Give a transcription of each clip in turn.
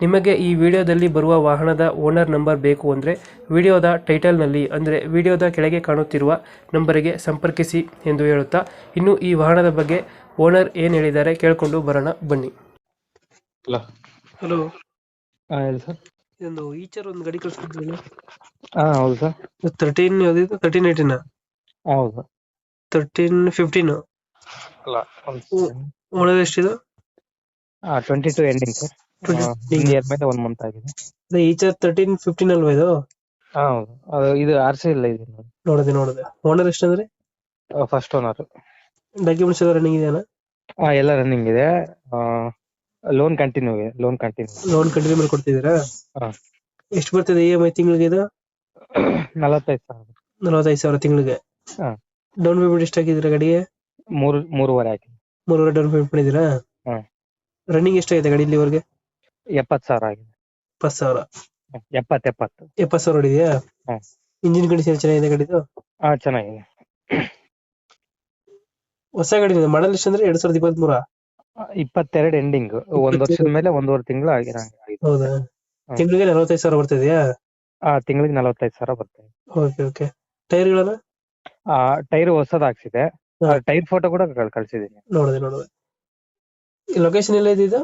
ನಿಮಗೆ ಈ ವಿಡಿಯೋದಲ್ಲಿ ಬರುವ ವಾಹನದ ಓನರ್ ನಂಬರ್ ಬೇಕು ಅಂದರೆ ವಿಡಿಯೋದ ಟೈಟಲ್ನಲ್ಲಿ ಅಂದರೆ ವಿಡಿಯೋದ ಕೆಳಗೆ ಕಾಣುತ್ತಿರುವ ನಂಬರಿಗೆ ಸಂಪರ್ಕಿಸಿ ಎಂದು ಹೇಳುತ್ತಾ ಇನ್ನು ಈ ವಾಹನದ ಬಗ್ಗೆ ಓನರ್ ಏನು ಹೇಳಿದ್ದಾರೆ ಕೇಳಿಕೊಂಡು ಬರೋಣ ಬನ್ನಿ. ಹಲೋ. ಹಲೋ. ಹಾಂ ಹೇಳಿ ಸರ್. ಇದೊಂದು ಈಚರ್ ಒಂದು ಗಾಡಿ ಕಳಿಸ್ತಿದ್ರಲ್ಲ ಹಾಂ ಹೌದು ಸರ್. ತರ್ಟೀನ್ ಯಾವ್ದಿತ್ತು ತರ್ಟೀನ್ ಏಯ್ಟೀನ್ ಹೌದು ತರ್ಟೀನ್ ಫಿಫ್ಟೀನ್ ಅಲ್ಲ ಓನರ್ ಎಷ್ಟಿದೆ? ಹಾಂ twenty two ending sir. Year ಮೇಲೆ ಒನ್ ಮಂತ್ ಆಗಿದೆ. ಈಚರ್ ತರ್ಟೀನ್ ಫಿಫ್ಟೀನ್ ಅಲ್ವಾ ಇದು? ಹಾ ಹೌದು. ಅದು ಇದು ಆರ್ ಸಿ ಇಲ್ಲ ಇದು ನೋಡಿದೆ ನೋಡಿದೆ. ಓನರ್ ಎಷ್ಟಂದ್ರೆ? ಫಸ್ಟ್ ಓನರ್ ಡಾಕ್ಯುಮೆಂಟ್ಸ್ ಎಲ್ಲ ರನ್ನಿಂಗ್ ಇದೆಯಾ ಹಾ ಎಲ್ಲ ರನ್ನಿಂಗ್ ಇದೆ. ಲೋನ್ ಕಂಟಿನ್ಯೂ ಇದೆ. ಲೋನ್ ಕಂಟಿನ್ಯೂ ಲೋನ್ ಕಂಟಿನ್ಯೂ ಮಾಡಿ ಕೊಡ್ತಿದ್ದೀರಾ? ಹಾಂ. ಎಷ್ಟು ಬರ್ತಿದೆ ಇ ಎಂ ಐ ತಿಂಗಳಿಗೆ ಇದು? ನಲವತ್ತೈದು ಸಾವಿರ. ನಲವತ್ತೈದು ಸಾವಿರ ತಿಂಗಳಿಗೆ. ಹಾ. ಡೌನ್ ಪೇಮೆಂಟ್ ಎಷ್ಟು ಹಾಕಿದ್ದೀರಾ ಗಾಡಿಗೆ? ಮೂರು ಮೂರುವರೆ ಹಾಕಿ. ಮೂರುವರೆ ಡೌನ್ ಪೇಮೆಂಟ್ ಮಾಡಿದ್ದೀರಾ? ಹಾ. ರನ್ನಿಂಗ್ ಎಷ್ಟಾಗಿದೆ ಗಾಡಿ ಇಲ್ಲಿವರೆಗೆ? ಎಪ್ಪತ್ತು ಸಾವಿರ ಆಗಿದೆ. ಇಪ್ಪತ್ತು ಸಾವಿರ. ಎಪ್ಪತ್ತು ಎಪ್ಪತ್ತು. ಎಪ್ಪತ್ತು ಸಾವಿರ ಹೊಡಿದೆಯಾ. ಇಂಜಿನ್ ಕಂಡೀಷನ್ ಚೆನ್ನಾಗಿದೆ ಗಾಡಿದು? ಹಾ ಚೆನ್ನಾಗಿದೆ. ಹೊಸ ಗಾಡಿ ಮಾಡಲ್ ಎಷ್ಟು ಅಂದ್ರೆ? ಎರಡ್ ಸಾವಿರದ ಇಪ್ಪತ್ತ್ ಮೂರ ಇಪ್ಪತ್ತೆರಡು ಎಂಡಿಂಗ್ ಒಂದ್ ವರ್ಷದ ಮೇಲೆ ಒಂದೂವರೆ ತಿಂಗಳು ಆಗಿದೆ. ಹೌದಾ. ತಿಂಗಳಿಗೆ ನಲವತ್ತೈದು ಸಾವಿರ ಬರ್ತಿದ್ಯಾ ಆ ತಿಂಗಳಿಗೆ ನಲವತ್ತೈದು ಸಾವಿರ ಬರ್ತದೆ ಓಕೆ ಓಕೆ. ಟೈರ್ಗಳೆಲ್ಲ ಆ ಟೈರ್ ಹೊಸದ್ ಹಾಕ್ಸಿದೆ ಹಾ. ಟೈರ್ ಫೋಟೋ ಕೂಡ ಕಳ್- ಕಳ್ಸಿದೀನಿ ನೋಡಿದೆ ನೋಡಿದೆ. ಲೊಕೇಶನ್ ಎಲ್ಲ ಇದ್ದಿದ್ದು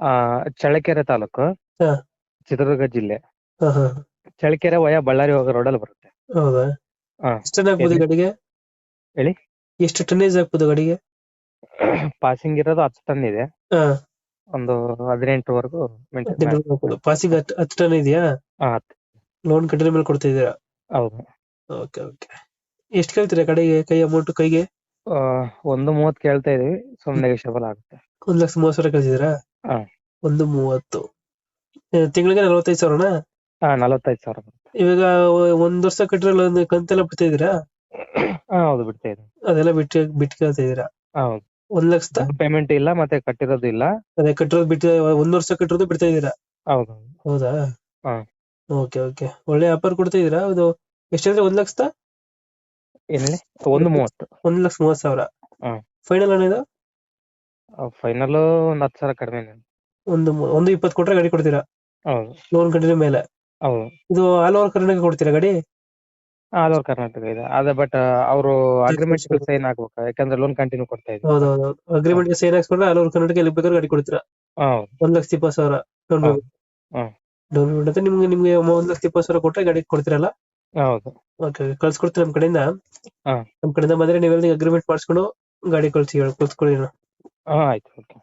ಆ ಚಳ್ಳಕೆರೆ ತಾಲೂಕು ಹಾ. ಚಿತ್ರದುರ್ಗ ಜಿಲ್ಲೆ. ಹಾ ಹಾ. ಚಳ್ಳಕೆರೆ ವಯ ಬಳ್ಳಾರಿ ಹೋಗೋ ಅಲ್ಲಿ ಬರುತ್ತೆ. ಹೌದಾ? ಹಾ. ಎಷ್ಟು ಟನ್ ಹಾಕ್ಬೋದು ಹೇಳಿ. ಗಾಡಿಗೆ? ಹೇಳಿ? ಎಷ್ಟು ಟನ್ನೇಜ್ ಗಾಡಿಗೆ? ಪಾಸಿಂಗ್ ಇರೋದು ಹತ್ತು ಟನ್ ಇದೆ. ಹಾ. ಒಂದು ಹದಿನೆಂಟುವರೆಗೂ ಮೇಂಟೈನ್ ಪಾಸಿಂಗ್ ಹತ್ತು ಟನ್ ಇದೆಯಾ? ಲೋನ್ ಕಟ್ಟಿದ ಮೇಲೆ ಕೊಡ್ತಾ ಹೌದು. ಓಕೆ ಓಕೆ ಎಷ್ಟು ಕೇಳ್ತೀರಾ ಕಡೆಗೆ ಕೈ ಅಮೌಂಟ್ ಕೈಗೆ? ಆ, ಒಂದು ಮೂವತ್ತು ಕೇಳ್ತಾ ಇದೀವಿ. ಸುಮ್ಮನೆ ನೆಗೋಷಿಯಬಲ್ ಆಗುತ್ತೆ. ಒಂದ್ ಲಕ್ಷ ಮೂವತ್ತು ಸಾವಿರ ಕಳ್ಸಿದ್ದೀರಾ ಹಾ. ಒಂದು ಮೂವತ್ತು. ತಿಂಗಳಿಗೆ ನಲವತ್ತೈದು ಸಾವಿರನಾ? ಹಾ ನಲವತ್ತೈದು ಸಾವಿರ ಬರುತ್ತೆ. ಇವಾಗ ಒಂದ್ ವರ್ಷ ಕಟ್ಟಿರಲ್ಲ ಒಂದು ಕಂತೆಲ್ಲ ಬಿಡ್ತಾ ಇದೀರಾ ಹಾ ಹೌದು ಬಿಡ್ತಾ ಇದೆ. ಅದೆಲ್ಲ ಬಿಟ್ಟು ಬಿಟ್ಟು ಕೇಳ್ತಾ ಇದೀರಾ ಹೌದು. ಒಂದ್ ಲಕ್ಷದ? ಪೇಮೆಂಟ್ ಇಲ್ಲ ಮತ್ತೆ ಕಟ್ಟಿರೋದು ಇಲ್ಲ. ಅದೇ ಕಟ್ಟಿರೋದು ಬಿಟ್ಟು ಒಂದ್ ವರ್ಷ ಕಟ್ಟಿರೋದು ಬಿಡ್ತಾ ಇದೀರಾ ಹೌದು. ಹೌದಾ? ಹಾ. Okay okay. ಒಳ್ಳೆ ಆಫರ್ ಕೊಡ್ತಾ ಇದೀರಾ ಅದು ಎಷ್ಟಂದ್ರೆ ಒಂದ್ ಲಕ್ಷದ? ಏನ್ ಹೇಳಿ ಒಂದು ಮೂವತ್ತು. ಒಂದ್ ಲಕ್ಷ ಮೂವತ್ ಸಾವಿರ. ಹಾ. ಫೈನಲ್ ಅನ್ನೋದು ಫೈನಲ್ ಒಂದ್ ಹತ್ತು ಸಾವಿರ ಕಡಿಮೆ ಒಂದು ಮೂ- ಒಂದು ಇಪ್ಪತ್ತು ಕೊಟ್ರೆ ಗಾಡಿ ಕೊಡ್ತೀರಾ? ಹೌದು. ಲೋನ್ ಕಂಟಿನ್ಯೂ ಮೇಲೆ? ಹೌದು. ಇದು ಆಲ್ ಓವರ್ ಕರ್ನಾಟಕ ಕೊಡ್ತೀರಾ ಗಾಡಿ? ಆಲ್ ಓವರ್ ಕರ್ನಾಟಕ ಇದೆ. ಅದೇ ಬಟ್ ಅವರು ಅಗ್ರಿಮೆಂಟ್ ಸೈನ್ ಆಗ್ಬೇಕು. ಯಾಕಂದ್ರೆ ಲೋನ್ ಕಂಟಿನ್ಯೂ ಕೊಡ್ತಾ ಇದೆ ಹೌದು ಹೌದು ಅಗ್ರಿಮೆಂಟ್ ಸೈನ್ ಹಾಕ್ಸ್ಕೊಂಡ್ರೆ ಆಲ್ ಓವರ್ ಕರ್ನಾಟಕ ಎಲ್ಲಿ ಬೇಕಾದ್ರೆ ಗಾಡಿ ಕೊಡ್ತೀರಾ? ಹೌದು. ಒಂದ್ ಲಕ್ಷ ಇಪ್ಪತ್ತು ಸಾವಿರ ಡೌನ್ ಹೌದು. ಪೇಮೆಂಟ್ ಹ್ಮ್. ಡೌನ್ ಪೇಮೆಂಟ್ ಅಂತ ನಿಮ್ಗೆ ನಿಮ್ಗೆ ಒಂದ್ ಲಕ್ಷ ಇಪ್ಪತ್ತು ಸಾವಿರ ಕೊಟ್ರೆ ಗಾಡಿ ಕೊಡ್ತೀರಲ್ಲ? ಹೌದು. ಓಕೆ ಕಳ್ಸ್ಕೊಡ್ತೀನಿ ನಮ್ ಕಡೆಯಿಂದ. ಹಾ. ನಮ್ ಕಡೆಯಿಂದ ಬಂದ್ರೆ ನೀವೆಲ್ಲ ಅಗ್ರಿಮೆಂಟ್ ಮಾಡಿಸ್ಕೊಂಡು ಗಾಡಿ ಕಳ್ಸಿ ಕಳ್ಸ್ಕೊಡಿ ಹಾ ಆಯ್ತು ಓಕೆ